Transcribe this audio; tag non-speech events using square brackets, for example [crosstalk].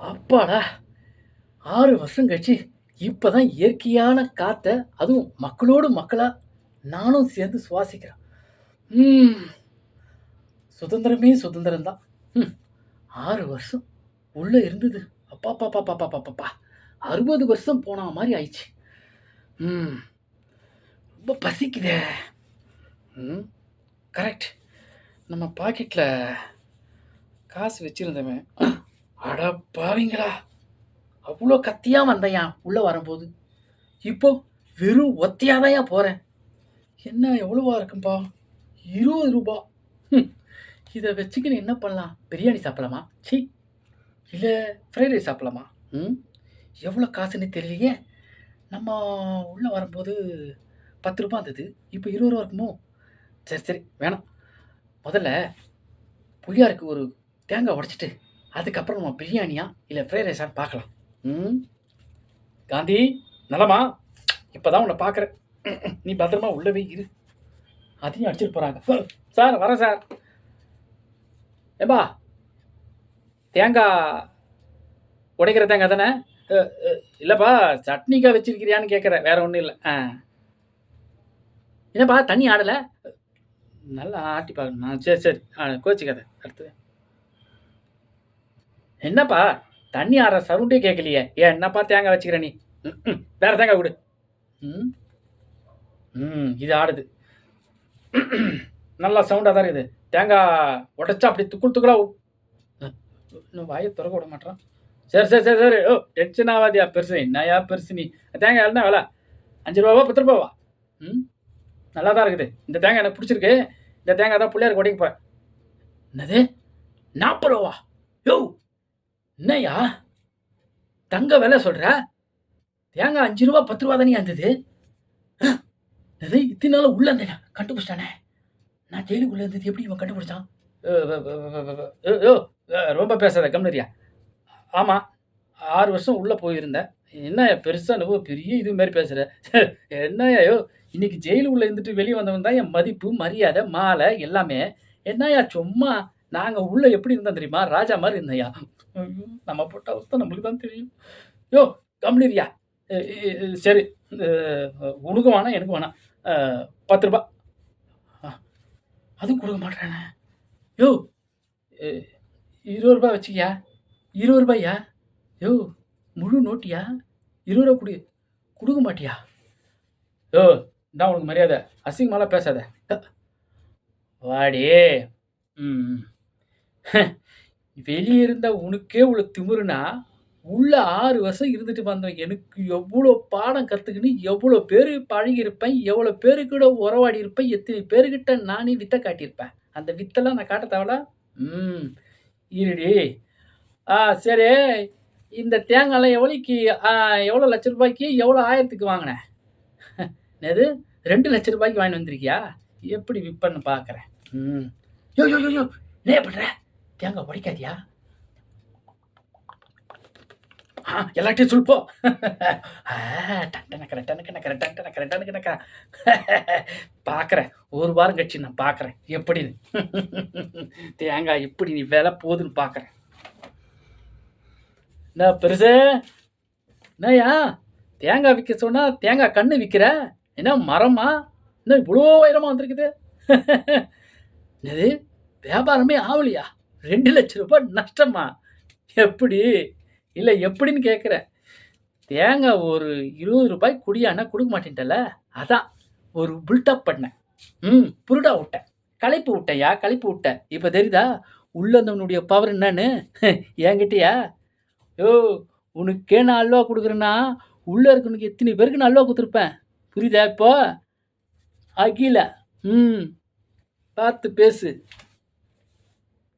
அப்பாடா. ஆறு வருஷம் கழிச்சு இப்போ தான் இயற்கையான காற்றை அதுவும் மக்களோடு மக்களாக நானும் சேர்ந்து சுவாசிக்கிறேன். ம். சுதந்திரமே சுதந்திரம் தான் ம். ஆறு வருஷம் உள்ளே இருந்தது. அப்பா பாப்பா பாப்பா பாப்பாப்பா அறுபது வருஷம் போன மாதிரி ஆயிடுச்சு. ம். ரொம்ப பசிக்குதே. ம். கரெக்ட். நம்ம பாக்கெட்டில் காசு வச்சுருந்தவன். அட பாவிங்களா. அவ்வளோ கத்தியாக வந்தையா உள்ளே வரும்போது. இப்போ வெறும் ஒத்தையாதாயா போகிறேன் என்ன எவ்வளோவா இருக்கும்பா? இருபது ரூபா. ம் இதை வச்சுக்கின்னு என்ன பண்ணலாம்? பிரியாணி சாப்பிடலாமா? சி இல்லை ஃப்ரைட் ரைஸ் சாப்பிடலாமா? ம். எவ்வளோ காசுன்னு தெரியலையே. நம்ம உள்ளே வரும்போது பத்து ரூபா இருந்தது இப்போ இருபது ரூபா இருக்குமோ? சரி சரி வேணாம். முதல்ல புளியாருக்கு ஒரு தேங்காய் உடச்சிட்டு அதுக்கப்புறம் நம்ம பிரியாணியா இல்லை ஃப்ரைட் ரைஸான்னு பார்க்கலாம். ம்? காந்தி நலமா? இப்போ தான் உன்னை பார்க்குறேன். நீ பத்திரமா உள்ளவே இரு. அதையும் அடிச்சிட்டு போகிறாங்க சார் வரேன் சார் ஏம்பா தேங்காய் உடைக்கிற தேங்காய் தானே? இல்லைப்பா சட்னிக்காய் வச்சிருக்கிறியான்னு கேட்குறேன் வேற ஒன்றும் இல்லை. ஆ. என்னப்பா தண்ணி ஆடலை? நல்லா ஆட்டி பார்க்கணும் சரி சரி. ஆ கோச்சிக்காத. அடுத்து என்னப்பா? தண்ணி ஆடுற சவுண்டே கேட்கலையே ஏன் என்னப்பா தேங்காய் வச்சுக்கிற நீ? ம், வேற தேங்காய் கொடு. ம் ம் இது ஆடுது. நல்லா சவுண்டாக தான் இருக்குது. தேங்காய் உடைச்சா அப்படி துக்குள் துக்குளா இன்னும் வாயை திறக்க விட மாட்டேறான் சரி சரி சரி சரி. ஓ டென்ஷன் ஆகாதியா பெருசு. என்னையா பெருசு நீ? தேங்காய் என்ன வேலை. அஞ்சு ரூபாவா பத்து ரூபாவா? ம் நல்லா தான் இருக்குது. இந்த தேங்காய் எனக்கு பிடிச்சிருக்கு. இந்த தேங்காய் தான் பிள்ளையாருக்கு உடைக்க போகிறேன் என்னது? நாற்பது ரூபா யோ! என்னய்யா தங்க விலை சொல்கிற தேங்காய் அஞ்சு ரூபா பத்து ரூபா தானே இருந்தது அது இத்தனை நாள் உள்ள இருந்தேன் கண்டுபிடிச்சிட்டானே நான் ஜெயிலுக்குள்ளே இருந்தது எப்படி இவன் கண்டுபிடிச்சான் ஓ ரொம்ப பேசாத கம்னரியா ஆமாம் ஆறு வருஷம் உள்ளே போயிருந்தேன் என்ன பெருசாக நம்ம பெரிய இது மாதிரி பேசுகிற என்னய்யா யோ இன்னைக்கு ஜெயிலு இருந்துட்டு வெளியே வந்தவன் தான் என் மதிப்பு மரியாதை மாலை எல்லாமே என்னய்யா சும்மா நாங்கள் உள்ளே எப்படி இருந்தோம் தெரியுமா? ராஜா மாதிரி இருந்தையா? ஐயோ, நம்ம போட்ட அவஸ்தை நம்மளுக்கு தான் தெரியும். யோ கம்னீரியா சரி. உனக்கு வேணாம் எனக்கு வேணாம். பத்து ரூபா. ஆ, அதுவும் கொடுக்க மாட்டேறானே. யோ இருபது ரூபாய் வச்சுக்கியா? இருபது ரூபாயா? யோ முழு நோட்டியா? இருபது ரூபா கொடு. கொடுக்க மாட்டியா? யோ இதான் உனக்கு மரியாதை. அசிங்கமாலாம் பேசாத. வாடி. ம். [laughs] வெளியே இருந்த உனக்கே இவ்வளோ திமிருனா உள்ள ஆறு வருஷம் இருந்துட்டு வந்தவன் எனக்கு எவ்வளோ பாடம் கற்றுக்கின்னு எவ்வளோ பேர் பழகியிருப்பேன் எவ்வளோ பேரு கூட உறவாடி இருப்பேன் எத்தனை பேருக்கிட்ட நானே வித்தை காட்டியிருப்பேன். அந்த வித்தெல்லாம் நான் காட்ட தேவல ம். இருடி. ஆ சரி. இந்த தேங்காய்லாம் எவ்வளோக்கு எவ்வளோ லட்ச ரூபாய்க்கு எவ்வளோ ஆயிரத்துக்கு வாங்கினேன்? [laughs] என்னது? ரெண்டு லட்ச ரூபாய்க்கு வாங்கி வந்திருக்கியா? எப்படி விற்பன்னு பார்க்குறேன்? ம். யோ யோ யோ என்ன பண்ணுற தேங்காய் உடைக்காதியா எல்லாத்தையும் சொல்போ டன்டனக்கற டனக்கணக்கிற டன்டனக்கற டனக்கனக்கற பார்க்குறேன் ஒரு வாரம் கழிச்சு நான் பார்க்குறேன் எப்படின்னு தேங்காய் எப்படி நீ விலை போகுதுன்னு பார்க்குறேன் என்ன பெருசு என்னய்யா தேங்காய் விற்க சொன்னால் தேங்காய் கண்ணு விற்கிற என்ன மரமா என்ன இவ்வளோ உயரமாக வந்திருக்குது என்னது வியாபாரமே ஆகலையா ரெண்டு லட்ச ரூபாய் நஷ்டமா? எப்படி? இல்லை எப்படின்னு கேட்குறேன் தேங்காய் ஒரு இருபது ரூபாய் குடியானா கொடுக்க மாட்டேன்ட்டல? அதான். ஒரு புல்டப் பண்ணேன். ம் புருடா விட்டேன். களைப்பு விட்டையா களைப்பு விட்டேன். இப்போ தெரியுதா? உள்ளந்தவனுடைய பவர் என்னன்னு? என்கிட்டயா? யோ உனக்கே நான் அல்வா கொடுக்குறேன்னா உள்ளே இருக்கவனுக்கு எத்தனை பேருக்கு நான் அல்வா கொடுத்துருப்பேன்? புரியுதா இப்போ? அகில. ம் பார்த்து பேசு.